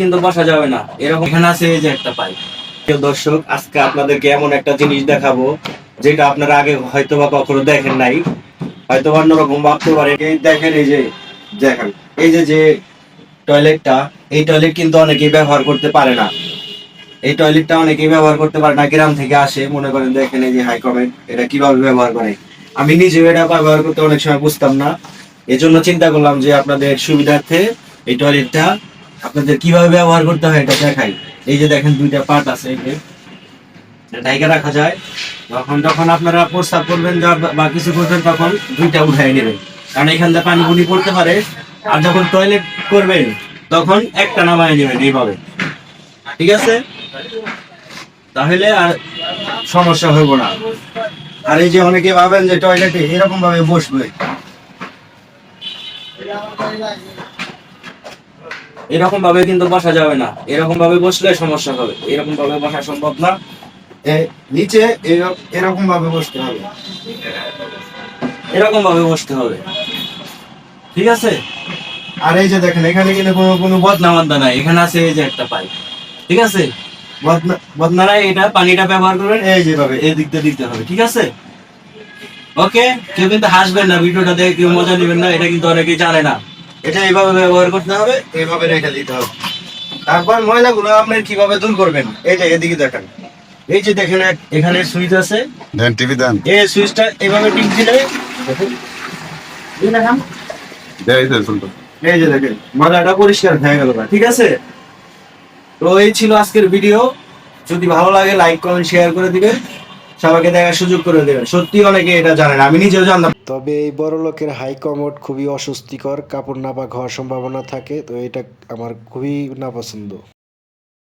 কিন্তু বসা যাবে না। এরকম এখানে আছে এই যে একটা পাইপ দর্শক, আজকে আপনাদেরকে এমন একটা জিনিস দেখাবো, যেটা আপনারা আগে হয়তো বা কখনো দেখেন নাই। হয়তো বা অন্যরকম ভাবতে এই দেখেন এই যে, দেখেন, এই যে যে টয়লেটটা এই টয়লেট কিন্তু অনেকেই ব্যবহার করতে পারে না। এই টয়লেটটা অনেকেই ব্যবহার করতে পারে না, গ্রাম থেকে আসে, মনে করেন দেখেন এই যে হাই কমেন্ট এটা কীভাবে ব্যবহার করে। আমি নিজেও এটা ব্যবহার করতে অনেক সময় বুঝতাম না। এজন্য চিন্তা করলাম যে আপনাদের সুবিধার্থে এই টয়লেটটা আপনাদের কীভাবে ব্যবহার করতে হয় এটা দেখাই। এই যে দেখেন দুইটা পার্ট আছে, এই যে। ঢাইকা রাখা যায়। যখন যখন আপনারা প্রস্তাব করবেন বা কিছু করবেন তখন দুইটা উঠাই নেবেন। কারণ এখান থেকে পানি পুনি পড়তে পারে। আর যখন টয়লেট করবেন, তখন একটা নামায় নেবেন এইভাবে। ঠিক আছে? তাহলে আর সমস্যা হইব না। আর এই যে অনেকে ভাবেন যে টয়লেটে এরকম ভাবে বসবে। এরকম ভাবে কিন্তু বসা যাবে না। এরকম ভাবে বসলে সমস্যা হবে। এরকম ভাবে বসা সম্ভব না। নিচে এরকম ভাবে বসতে হবে। এরকম ভাবে বসতে হবে। ঠিক আছে? আর এই যে দেখেন এখানে কিন্তু কোনো কোনো বদনা মদনা নাই। এখানে আছে এই যে একটা পাইপ। ঠিক আছে? বদনা বদনা এটা পানিটা ব্যবহার করবেন এই যেভাবে এই দিক দিয়ে দিতে হবে। ঠিক আছে? ওকে? কেউ কিন্তু হাসবেন না। ভিডিওটা দেখে কেউ মজা নেবেন না। এটা কিন্তু অনেকেই জানে না। এটা এইভাবে ব্যবহার করতে হবে এইভাবে রেখে দিতে হবে। তারপর ময়লাগুলো আপনি কীভাবে দূর করবেন? এই যে এদিকে দেখেন। এই যে দেখেন এখানে সুইচ আছে। দেন টিভি দেন। এই সুইচটা এইভাবে টিপ দিলে দেখুন। এই যে দেখেন ময়লাটা পরিষ্কার হয়ে গেল ঠিক আছে? তো এই ছিল আজকের ভিডিও। যদি ভালো লাগে লাইক কমেন্ট শেয়ার করে দিবেন। সবাইকে দেখার সুযোগ করে দেবেন। সত্যি অনেকে এটা জানেন আমি নিজেও জানতাম। তবে এই বড় লোকের হাই কমোড খুবই অস্বস্তিকর, কাপড় নাপাক হওয়ার সম্ভাবনা থাকে, তো এটা আমার খুবই নাপছন্দ।